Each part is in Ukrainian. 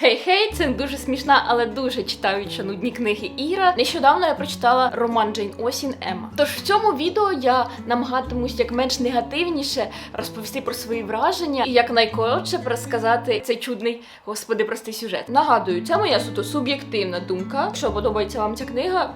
Хей-хей, це дуже смішна, але дуже читаюча нудні книги Іра. Нещодавно я прочитала роман Джейн Осін Ема. Тож в цьому відео я намагатимусь як менш негативніше розповісти про свої враження і як найкоротше розказати цей чудний, господи, простий сюжет. Нагадую, це моя суто суб'єктивна думка. Якщо подобається вам ця книга.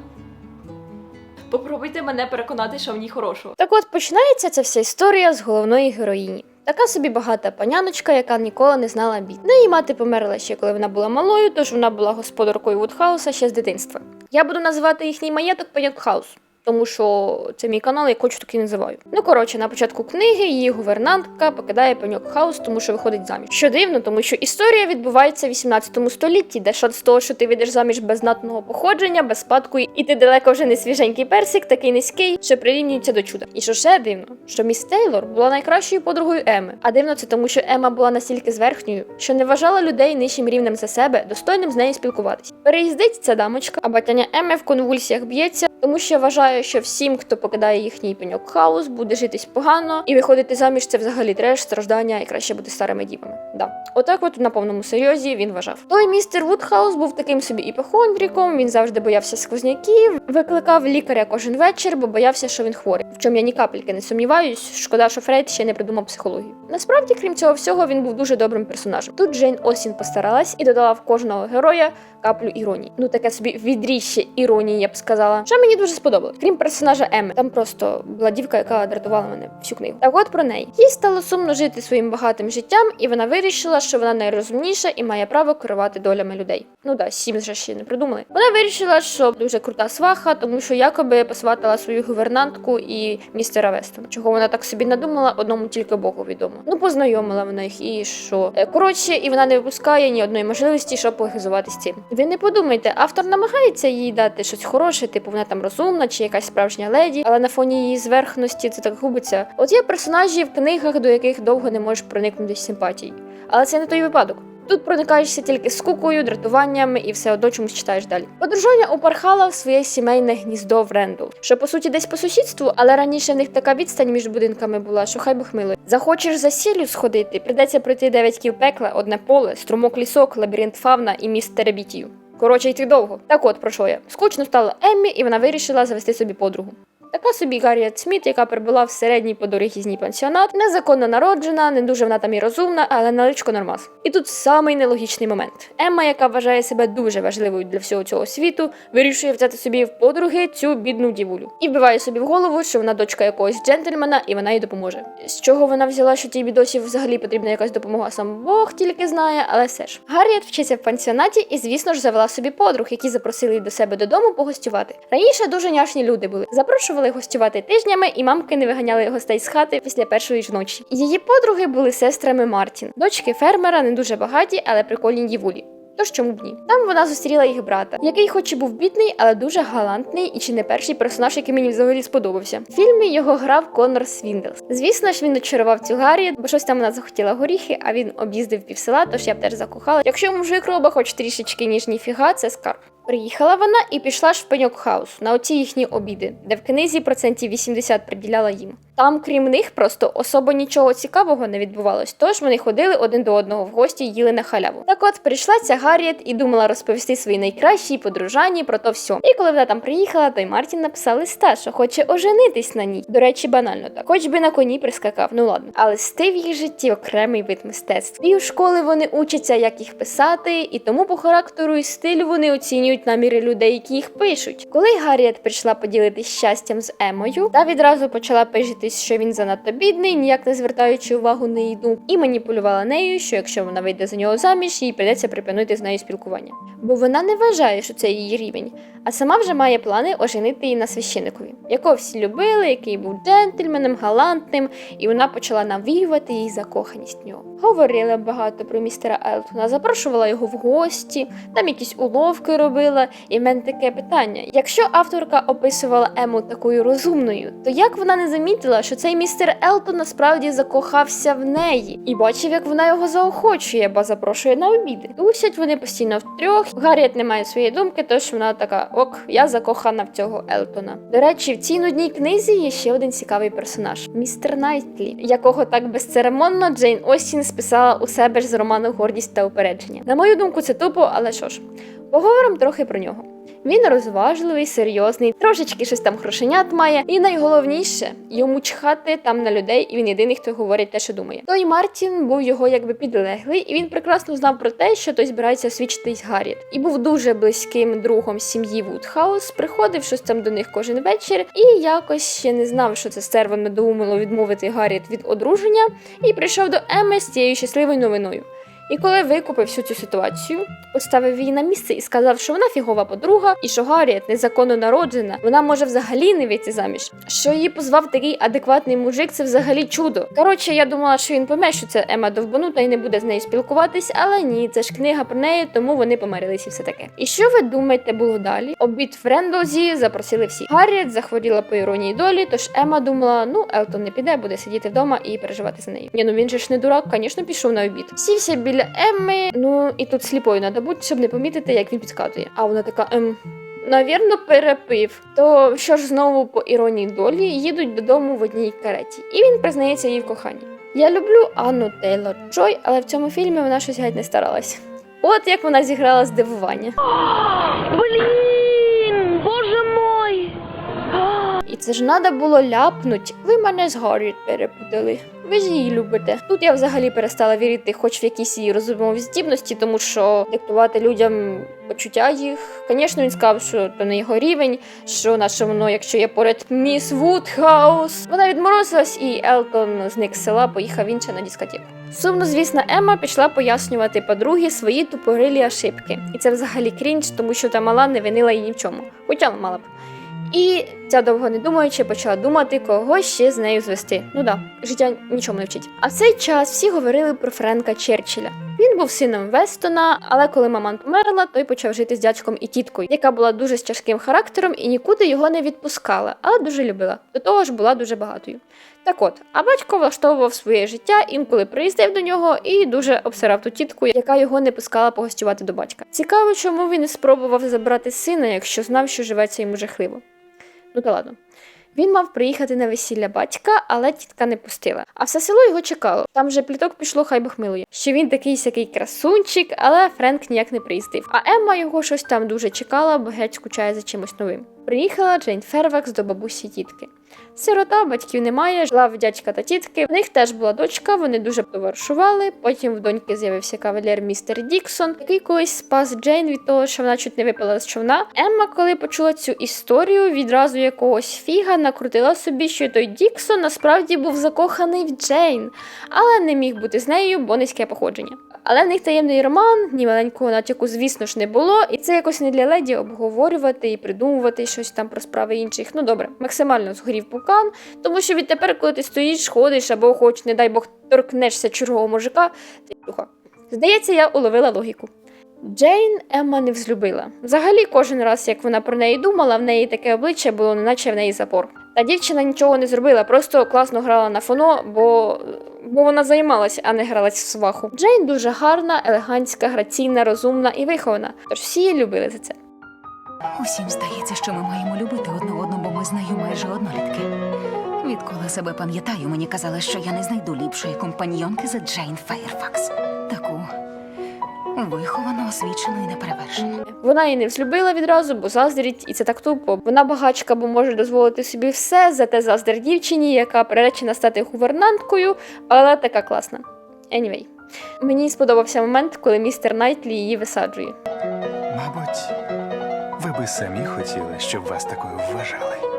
Попробуйте мене переконати, що в ній хорошого. Так от починається ця вся історія з головної героїні. Така собі багата паняночка, яка ніколи не знала бід. Неї мати померла ще коли вона була малою, тож вона була господаркою Вудхауса ще з дитинства. Я буду називати їхній маєток Паньокхаус, тому що це мій канал, я хочу так називаю. Ну коротше, на початку книги її гувернантка покидає Паньокхаус, тому що виходить заміж. Що дивно, тому що історія відбувається в 18 столітті, де шанс того, що ти вийдеш заміж без знатного походження, без спадку, і ти далеко вже не свіженький персик, такий низький, що прирівнюється до чуда. І що ще дивно, що міс Тейлор була найкращою подругою Еми. А дивно це тому, що Ема була настільки зверхньою, що не вважала людей нижчим рівнем за себе, достойним з нею спілкуватися. Переїздить ця дамочка, а батяня Еми в конвульсіях б'ється, тому що вважає, що всім, хто покидає їхній пеньок хаус, буде житись погано, і виходити заміж це взагалі треш, страждання і краще бути старими дівами. Да. Отак, от на повному серйозі він вважав. Той містер Вудхаус був таким собі іпохондріком, він завжди боявся сквозняків, викликав лікаря кожен вечір, бо боявся, що він хворий. В чому я ні капельки не сумніваюсь. Шкода, що Фрейд ще не придумав психологію. Насправді, крім цього всього, він був дуже добрим персонажем. Тут Джейн Осін постаралась і додала в кожного героя каплю іронії. Ну таке собі відріще іронії, я б сказала. Що мені дуже сподобалось. Крім персонажа Еми, там просто була дівка, яка дратувала мене всю книгу. Так от про неї. Їй стало сумно жити своїм багатим життям, і вона вирішила, що вона найрозумніша і має право керувати долями людей. Ну да, сім же ще не придумали. Вона вирішила, що дуже крута сваха, тому що якоби посватала свою гувернантку і містера Вестона. Чого вона так собі надумала, одному тільки Богу відомо. Ну познайомила вона їх і що. Е, Коротше, і вона не випускає ні одної можливості, щоб похизувати з цим. Ви не подумайте, автор намагається їй дати щось хороше, типу вона там розумна чи якась справжня леді, але на фоні її зверхності це так губиться. От є персонажі в книгах, до яких довго не можеш проникнути симпатії. Але це не той випадок. Тут проникаєшся тільки скукою, дратуванням і все одно чомусь читаєш далі. Подружання упархала в своє сімейне гніздо в Рендл, що по суті десь по сусідству, але раніше в них така відстань між будинками була, що хай би хмило. Захочеш за сіллю сходити, придеться пройти дев'ять кіл пекла, одне поле, струмок лісок, лабіринт фавна і міст теребітію. Коротше, йти довго. Так от про що я. Скучно стало Еммі, і вона вирішила завести собі подругу. Така собі Гарріет Сміт, яка прибула в середній подорігізній пансіонат, незаконно народжена, не дуже вона там і розумна, але наличко нормас. І тут самий нелогічний момент. Емма, яка вважає себе дуже важливою для всього цього світу, вирішує взяти собі в подруги цю бідну дівулю і вбиває собі в голову, що вона дочка якогось джентльмена, і вона їй допоможе. З чого вона взяла, що тій бідосі взагалі потрібна якась допомога, сам Бог тільки знає, але все ж. Гарріет вчиться в пансіонаті і, звісно ж, завела собі подруг, які запросили її до себе додому погостювати. Раніше дуже няшні люди були. Запрошували гостювати тижнями, і мамки не виганяли гостей з хати після першої ж ночі. Її подруги були сестрами Мартін, дочки фермера, не дуже багаті, але прикольні дівулі. Тож чому б ні? Там вона зустріла їх брата, який, хоч і був бідний, але дуже галантний і чи не перший персонаж, який мені взагалі сподобався. В фільмі його грав Конор Свіндлс. Звісно ж, він очарував цю Гаррі, бо щось там вона захотіла горіхи, а він об'їздив півсела, тож я б теж закохала. Якщо мужик роба хоч трішечки ніж ніфіга, це скарб. Приїхала вона і пішла ж в пеньок хаус на оці їхні обіди, де в книзі процентів 80 приділяла їм. Там, крім них, просто особо нічого цікавого не відбувалось, тож вони ходили один до одного в гості їли на халяву. Так от прийшла ця Гарріет і думала розповісти своїй найкращій подружані про то все. І коли вона там приїхала, то й Мартін написав листа, що хоче оженитись на ній. До речі, банально так, хоч би на коні прискакав, ну ладно. А листи в їх житті окремий вид мистецтв. І у школи вони учаться, як їх писати, і тому по характеру і стилю вони оцінюють наміри людей, які їх пишуть. Коли Гарріет прийшла поділитись щастям з Емою, та відразу почала пижитись, що він занадто бідний, ніяк не звертаючи увагу на її і маніпулювала нею, що якщо вона вийде за нього заміж, їй придеться припинити з нею спілкування. Бо вона не вважає, що це її рівень, а сама вже має плани оженити її на священикові, якого всі любили, який був джентльменом, галантним, і вона почала навіювати їй закоханість в нього. Говорила багато про містера Елтона, запрошувала його в гості, там якісь уловки робила. і в мене таке питання: якщо авторка описувала Ему такою розумною, то як вона не замітила, що цей містер Елтон насправді закохався в неї і бачив, як вона його заохочує, бо запрошує на обіди. Тусять вони постійно втрьох. Гарріет не має своєї думки, тож вона така: ок, я закохана в цього Елтона. До речі, в цій нудній книзі є ще один цікавий персонаж містер Найтлі, якого так безцеремонно Джейн Остін списала у себе ж з роману Гордість та упередження. На мою думку, це тупо, але що ж, поговоримо трохи про нього. Він розважливий, серйозний, трошечки щось там грошенят має, і найголовніше йому чхати там на людей, і він єдиний, хто говорить те, що думає. Той Мартін був його якби підлеглий, і він прекрасно знав про те, що той збирається освічитись Гарріет. І був дуже близьким другом сім'ї Вудхаус, приходив щось там до них кожен вечір, і якось ще не знав, що це стерво надумало відмовити Гарріет від одруження, і прийшов до Еми з цією щасливою новиною. І коли викупив всю цю ситуацію, поставив її на місце і сказав, що вона фігова подруга, і що Гарріет незаконно народжена, вона може взагалі не вийти заміж. Що її позвав такий адекватний мужик, це взагалі чудо. Коротше, я думала, що він пойме, що це Ема довбанута і не буде з нею спілкуватись, але ні, це ж книга про неї, тому вони помирились все таке. І що ви думаєте було далі? Обід в Рендлзі запросили всі. Гарріет захворіла по іронії долі, тож Ема думала, ну Елтон не піде, буде сидіти вдома і переживати за нею. Ні, ну він же ж не дурак, звісно, пішов на обід. Сівся біля Емми, ну і тут сліпою треба бути, щоб не помітити, як він підказує. А вона така, ем. Навірно, перепив. То що ж знову по іронії долі їдуть додому в одній кареті, і він признається їй в коханні. Я люблю Анну Тейлор Джой, але в цьому фільмі вона щось геть не старалась. От як вона зіграла здивування. Блін, боже мой! І це ж треба було ляпнуть. Ви мене з Гарріет перепутали. Ви ж її любите. Тут я взагалі перестала вірити, хоч в якісь її розумові здібності, тому що диктувати людям почуття їх. Звісно, він сказав, що то не його рівень, що наше воно, якщо є поряд міс Вудхаус. Вона відморозилась, і Елтон зник з села, поїхав інше на дискотеку. Сумно, звісно, Емма пішла пояснювати подругі свої тупорилі ошибки. І це взагалі крінж, тому що та мала не винила її ні в чому. Хоча мала б. І ця довго не думаючи почала думати, кого ще з нею звести. Ну да, життя нічому не вчить. А в цей час всі говорили про Френка Черчилля. Він був сином Вестона, але коли маман померла, той почав жити з дядьком і тіткою, яка була дуже з тяжким характером і нікуди його не відпускала, але дуже любила. До того ж була дуже багатою. Так от, а батько влаштовував своє життя, інколи приїздив до нього і дуже обсирав ту тітку, яка його не пускала погостювати до батька. Цікаво, чому він спробував забрати сина, якщо знав, що живеться йому жахливо. Ну та ладно. Він мав приїхати на весілля батька, але тітка не пустила. А все село його чекало. Там же пліток пішло, хай Бог милує. Що він такий сякий красунчик, але Френк ніяк не приїздив. А Емма його щось там дуже чекала, бо геть скучає за чимось новим. Приїхала Джейн Фервакс до бабусі тітки. Сирота, батьків немає, жила в дядька та тітки. В них теж була дочка, вони дуже товаришували. Потім в доньки з'явився кавалер містер Діксон, який колись спас Джейн від того, що вона чуть не випала з човна. Емма, коли почула цю історію, відразу якогось фіга накрутила собі, що той Діксон насправді був закоханий в Джейн, але не міг бути з нею, бо низьке походження. Але в них таємний роман, ні маленького натяку, звісно ж, не було, і це якось не для леді обговорювати і придумувати щось там про справи інших. Ну добре, максимально згорів пукан, тому що відтепер, коли ти стоїш, ходиш або хоч, не дай Бог, торкнешся чужого мужика, ти духа. Здається, я уловила логіку. Джейн Емма не взлюбила. Взагалі, кожен раз, як вона про неї думала, в неї таке обличчя було, неначе в неї запор. Та дівчина нічого не зробила, просто класно грала на фоно, бо, бо вона займалася, а не гралась в сваху. Джейн дуже гарна, елегантська, граційна, розумна і вихована. Тож всі любили за це. Усім здається, що ми маємо любити одне одну, бо ми з нею майже однолітки. Відколи себе пам'ятаю, мені казали, що я не знайду ліпшої компаньйонки за Джейн Фейерфакс. Таку виховану, освічену і неперевершену. Вона її не взлюбила відразу, бо заздрить, і це так тупо. Вона багачка, бо може дозволити собі все, зате заздрить дівчині, яка приречена стати гувернанткою, але така класна. Anyway. Мені сподобався момент, коли містер Найтлі її висаджує. Мабуть, ви би самі хотіли, щоб вас такою вважали.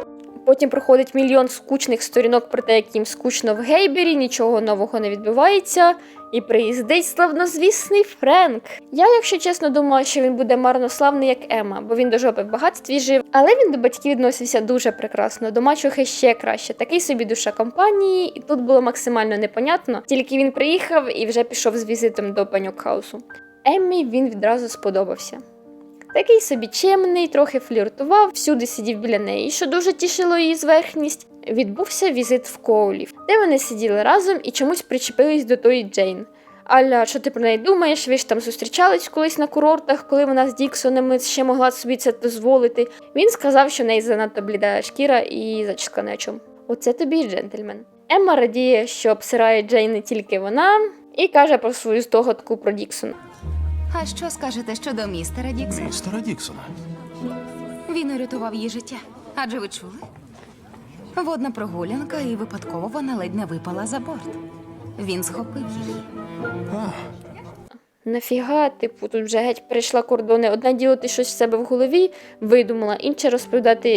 Потім проходить мільйон скучних сторінок про те, як їм скучно в Гейбері, нічого нового не відбувається. І приїздить славнозвісний Френк. Я, якщо чесно, думала, що він буде марнославний, як Ема, бо він до жопи в багатстві жив. Але він до батьків відносився дуже прекрасно, до мачухи ще краще. Такий собі душа компанії, і тут було максимально непонятно. Тільки він приїхав і вже пішов з візитом до паньок хаусу. Еммі він відразу сподобався. Такий собі чемний, трохи фліртував, всюди сидів біля неї, що дуже тішило її зверхність. Відбувся візит в Коулів, де вони сиділи разом і чомусь причепились до тої Джейн. Аля, що ти про неї думаєш? Ви ж там зустрічались колись на курортах, коли вона з Діксонами ще могла собі це дозволити. Він сказав, що в неї занадто бліда шкіра і зачіска на чому. Оце тобі джентльмен. Емма радіє, що обсирає Джейн не тільки вона, і каже про свою здогадку про Діксона. А що скажете щодо містера Діксона? Містера Діксона. Він урятував її життя. Адже ви чули? Водна прогулянка, і випадково вона ледь не випала за борт. Він схопив її. А, Нафіга, типу, тут вже геть перейшла кордони. Одне діло ти щось в себе в голові видумала, інше розповідати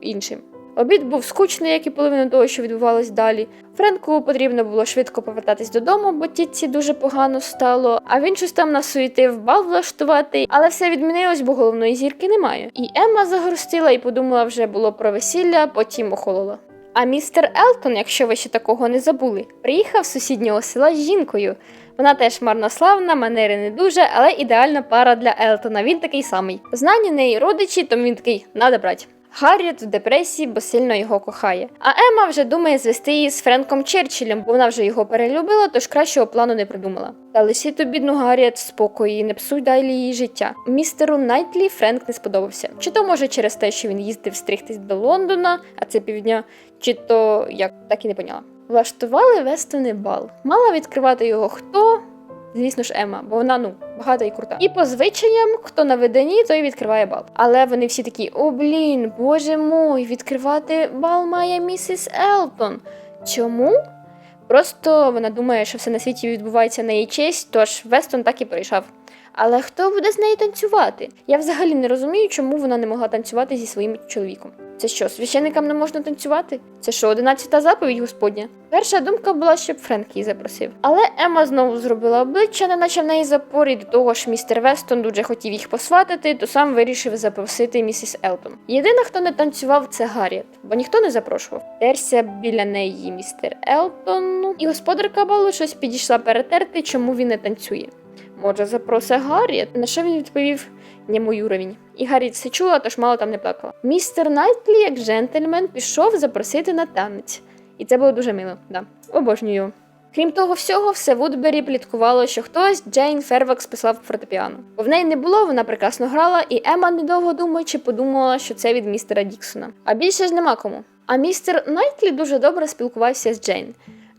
іншим. Обід був скучний, як і половина того, що відбувалось далі. Френку потрібно було швидко повертатись додому, бо тітці дуже погано стало. А він щось там насуетив бал влаштувати, але все відмінилось, бо головної зірки немає. І Емма загрустила і подумала вже було про весілля, потім охолола. А містер Елтон, якщо ви ще такого не забули, приїхав з сусіднього села з жінкою. Вона теж марнославна, манери не дуже, але ідеальна пара для Елтона. Він такий самий. Знані неї родичі, тому він такий надо брати. Гарріет в депресії, бо сильно його кохає. А Емма вже думає звести її з Френком Черчиллем, бо вона вже його перелюбила, тож кращого плану не придумала. Та лиши ту бідну Гарріет в спокої, не псуй далі її життя. Містеру Найтлі Френк не сподобався. Чи то може через те, що він їздив стригтись до Лондона, а це півдня, чи то як так і не поняла. Влаштували Вестони бал. Мала відкривати його хто? Звісно ж, Ема, бо вона ну багата і крута. І по звичаям, хто на виданні, той відкриває бал. Але вони всі такі: о, блін, боже мой, відкривати бал має місіс Елтон. Чому? Просто вона думає, що все на світі відбувається на її честь, тож Вестон так і прийшов. Але хто буде з нею танцювати? Я взагалі не розумію, чому вона не могла танцювати зі своїм чоловіком. Це що, священникам не можна танцювати? Це що, одинадцята заповідь Господня? Перша думка була, щоб Френк її запросив. Але Ема знову зробила обличчя, неначе в неї запор, і до того ж містер Вестон дуже хотів їх посватати, то сам вирішив запросити місіс Елтон. Єдина, хто не танцював, це Гарріет, бо ніхто не запрошував. Терся біля неї містер Елтон, ну, і господарка балу щось підійшла перетерти, чому він не танцює. Може, запроси Гарріет? На що він відповів? не мій уровень. І Гарріет це чула, тож мало там не плакала. Містер Найтлі, як джентльмен, пішов запросити на танець. І це було дуже мило, да. Обожнюю. Крім того всього, все Вудбері пліткувало, що хтось Джейн Фервакс писав фортепіано. Бо в неї не було, вона прекрасно грала, і Ема, недовго думаючи, подумала, що це від містера Діксона. А більше ж нема кому. А містер Найтлі дуже добре спілкувався з Джейн.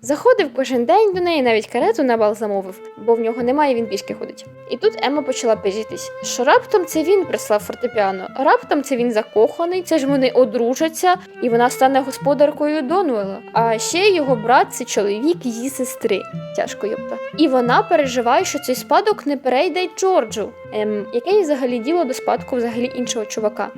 Заходив кожен день до неї, навіть карету на бал замовив, бо в нього немає, він пішки ходить. І тут Емма почала пижитись, що раптом це він прислав фортепіано, раптом це він закоханий, це ж вони одружаться, і вона стане господаркою Донуела. А ще його брат це чоловік її сестри. Тяжко йопта. І вона переживає, що цей спадок не перейде Джорджу. Ем, яке їй взагалі діло до спадку взагалі іншого чувака.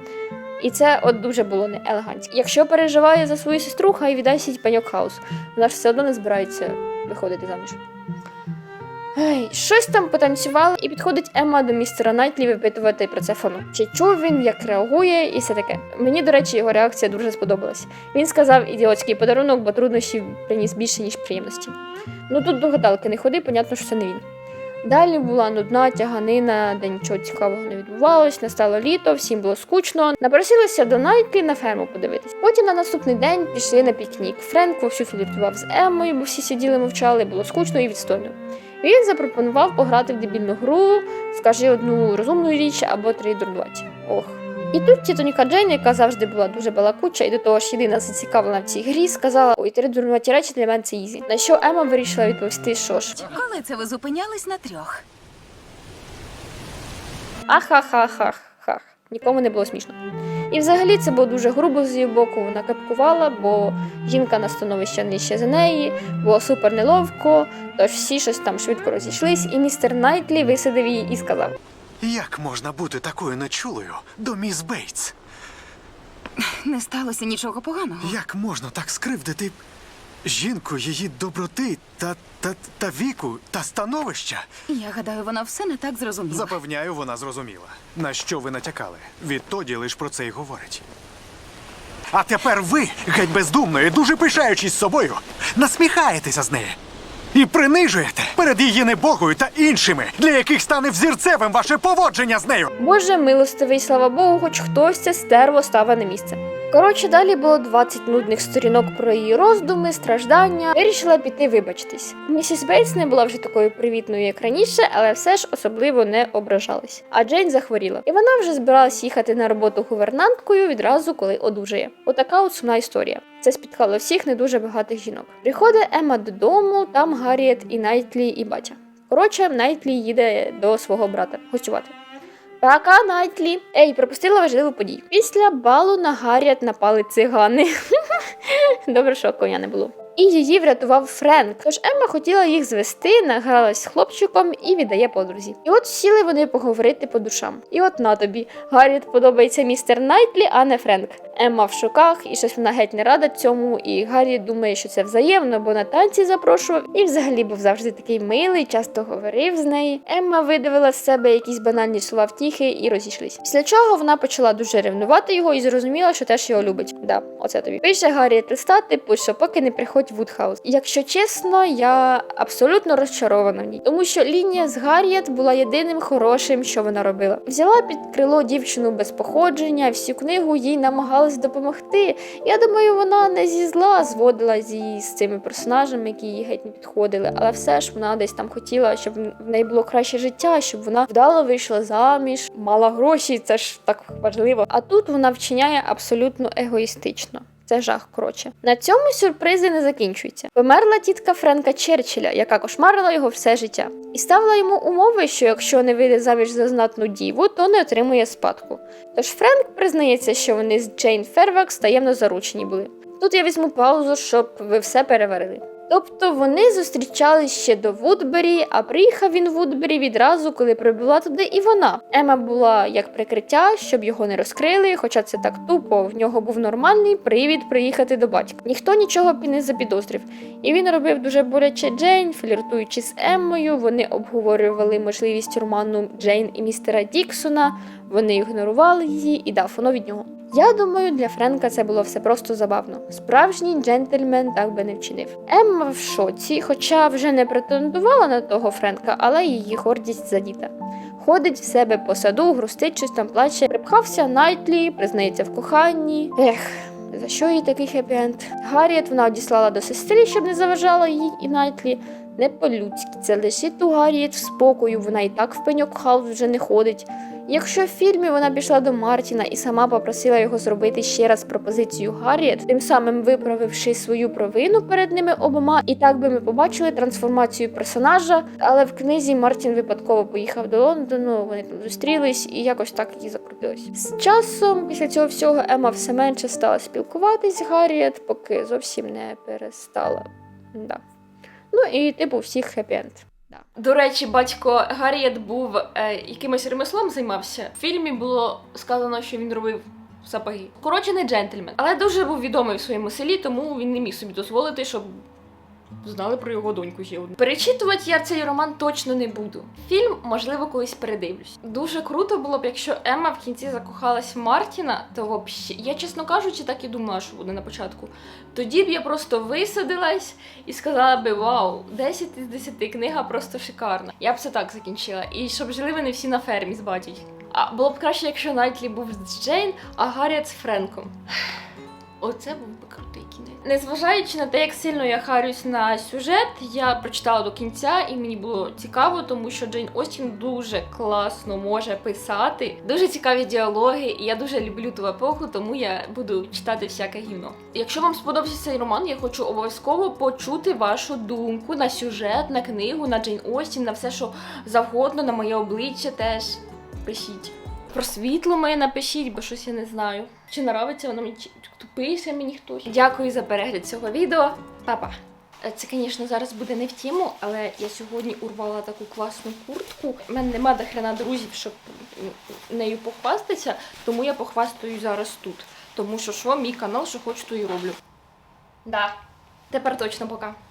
І це от дуже було не елегантно. Якщо переживає за свою сестру, хай віддасть їй паньок хаус. Вона ж все одно не збирається виходити заміж. Ей, щось там потанцювали, і підходить Емма до містера Найтлі випитувати про це фону. Чи чув він, як реагує, і все таке. Мені, до речі, його реакція дуже сподобалась. Він сказав ідіотський подарунок, бо труднощів приніс більше, ніж приємності. Ну тут до гадалки не ходи, понятно, що це не він. Далі була нудна тяганина, де нічого цікавого не відбувалось, настало літо, всім було скучно. Напросилися до Найки на ферму подивитись. Потім на наступний день пішли на пікнік. Френк вовсю фліртував з Еммою, бо всі сиділи мовчали, було скучно і відстойно. Він запропонував пограти в дебільну гру, скажи одну розумну річ або три дурнуваті. Ох. І тут тітоніка Джейн, яка завжди була дуже балакуча і до того ж єдина зацікавлена в цій грі, сказала: ой, три дурнуваті речі для мене це ізі. На що Ема вирішила відповісти, що ж. Коли це ви зупинялись на трьох? Ахахахахах. Нікому не було смішно. І взагалі це було дуже грубо з її боку. Вона капкувала, бо жінка на становище нижче за неї, було супер неловко, тож всі щось там швидко розійшлись, і містер Найтлі висадив її і сказав: Як можна бути такою нечулою до міс Бейтс? Не сталося нічого поганого. Як можна так скривдити жінку, її доброти та, та, та віку та становища? Я гадаю, вона все не так зрозуміла. Запевняю, вона зрозуміла. На що ви натякали? Відтоді лиш про це й говорить. А тепер ви, геть бездумно і дуже пишаючись собою, насміхаєтеся з неї. І принижуєте перед її небогою та іншими, для яких стане взірцевим ваше поводження з нею. Боже милостивий, слава Богу, хоч хтось це стерво ставив на місце. Коротше, далі було 20 нудних сторінок про її роздуми, страждання. Вирішила піти вибачитись. Місіс Бейтс не була вже такою привітною, як раніше, але все ж особливо не ображалась. А Джейн захворіла, і вона вже збиралась їхати на роботу гувернанткою відразу, коли одужає. Отака от сумна історія. Це спіткало всіх не дуже багатих жінок. Приходить Емма додому, там Гарріет і Найтлі, і батя. Коротше, Найтлі їде до свого брата гостювати. Пока, Найтлі. Ей, пропустила важливу подію. Після балу на Гарріет напали цигани. Добре, що коня не було. І її врятував Френк. Тож Емма хотіла їх звести, награлась з хлопчиком і віддає подрузі. І от сіли вони поговорити по душам. І от на тобі. Гарріет подобається містер Найтлі, а не Френк. Емма в шоках, і щось вона геть не рада цьому. І Гаррі думає, що це взаємно, бо на танці запрошував. І взагалі був завжди такий милий, часто говорив з нею. Емма видавила з себе якісь банальні слова втіхи і розійшлись. Після чого вона почала дуже ревнувати його і зрозуміла, що теж його любить. Да, оце тобі. Пише Гаррі листа, типу, що поки не приходь в Вудхаус. Якщо чесно, я абсолютно розчарована в ній, тому що лінія з Гарріет була єдиним хорошим, що вона робила. Взяла під крило дівчину без походження, всю книгу їй намагалась допомогти. Я думаю, вона не зі зла зводила з її з цими персонажами, які їй геть не підходили, але все ж вона десь там хотіла, щоб в неї було краще життя, щоб вона вдало вийшла заміж, мала гроші. Це ж так важливо. А тут вона вчиняє абсолютно егоїстично. Це жах, коротше. На цьому сюрпризи не закінчуються. Померла тітка Френка Черчилля, яка кошмарила його все життя, і ставила йому умови, що якщо не вийде заміж за знатну діву, то не отримує спадку. Тож Френк признається, що вони з Джейн Фервакс таємно заручені були. Тут я візьму паузу, щоб ви все переварили. Тобто вони зустрічались ще до Вудбері, а приїхав він в Вудбері відразу, коли прибула туди і вона. Ема була як прикриття, щоб його не розкрили, хоча це так тупо. В нього був нормальний привід приїхати до батька. Ніхто нічого не запідозрив. І він робив дуже боляче Джейн, фліртуючи з Еммою. Вони обговорювали можливість роману Джейн і містера Діксона. Вони ігнорували її і дав воно від нього. Я думаю, для Френка це було все просто забавно. Справжній джентльмен так би не вчинив. Емма в шоці, хоча вже не претендувала на того Френка, але її гордість задіта. Ходить в себе по саду, грустить, щось там плаче, припхався Найтлі, признається в коханні. Ех. За що їй такий хеппі-енд? Гарріет вона одіслала до сестри, щоб не заважала їй і Найтлі. Не по-людськи, це лишить у Гарріет в спокою, вона і так в пеньок хаус вже не ходить. Якщо в фільмі вона пішла до Мартіна і сама попросила його зробити ще раз пропозицію Гарріет, тим самим виправивши свою провину перед ними обома, і так би ми побачили трансформацію персонажа. Але в книзі Мартін випадково поїхав до Лондону, вони там зустрілись і якось так і закрутилось. З часом, після цього всього, Ема все менше стала спілкуватись з Гарріет, поки зовсім не перестала. Да. Ну і типу всіх хеппі-енд. Да. До речі, батько Гарріет був е, якимось ремеслом займався. В фільмі було сказано, що він робив сапоги. Коротше, не джентльмен, але дуже був відомий в своєму селі, тому він не міг собі дозволити, щоб знали про його доньку ще одну. Перечитувати я цей роман точно не буду. Фільм, можливо, колись передивлюсь. Дуже круто було б, якщо Емма в кінці закохалась в Мартіна, то вообще, я чесно кажучи, так і думала, що буде на початку. Тоді б я просто висадилась і сказала би: Вау, 10 із 10 книга просто шикарна. Я б це так закінчила. І щоб жили вони всі на фермі з батьком. А було б краще, якщо Найтлі був з Джейн, а Гарріет з Френком. Оце був би крутий кінець. Незважаючи на те, як сильно я харюсь на сюжет, я прочитала до кінця і мені було цікаво, тому що Джейн Остін дуже класно може писати, дуже цікаві діалоги, і я дуже люблю ту епоху, тому я буду читати всяке гівно. Якщо вам сподобався цей роман, я хочу обов'язково почути вашу думку на сюжет, на книгу, на Джейн Остін, на все, що завгодно, на моє обличчя теж пишіть. Про світло моє напишіть, бо щось я не знаю. Чи нравиться воно мені, чи пише мені хтось. Дякую за перегляд цього відео. Па-па. Е, Це, звісно, зараз буде не в тему, але я сьогодні урвала таку класну куртку. У мене нема до хрена друзів, щоб нею похвастатися, тому я похвастаю зараз тут. Тому що що, мій канал, що хочу, то і роблю. Да. Тепер точно пока.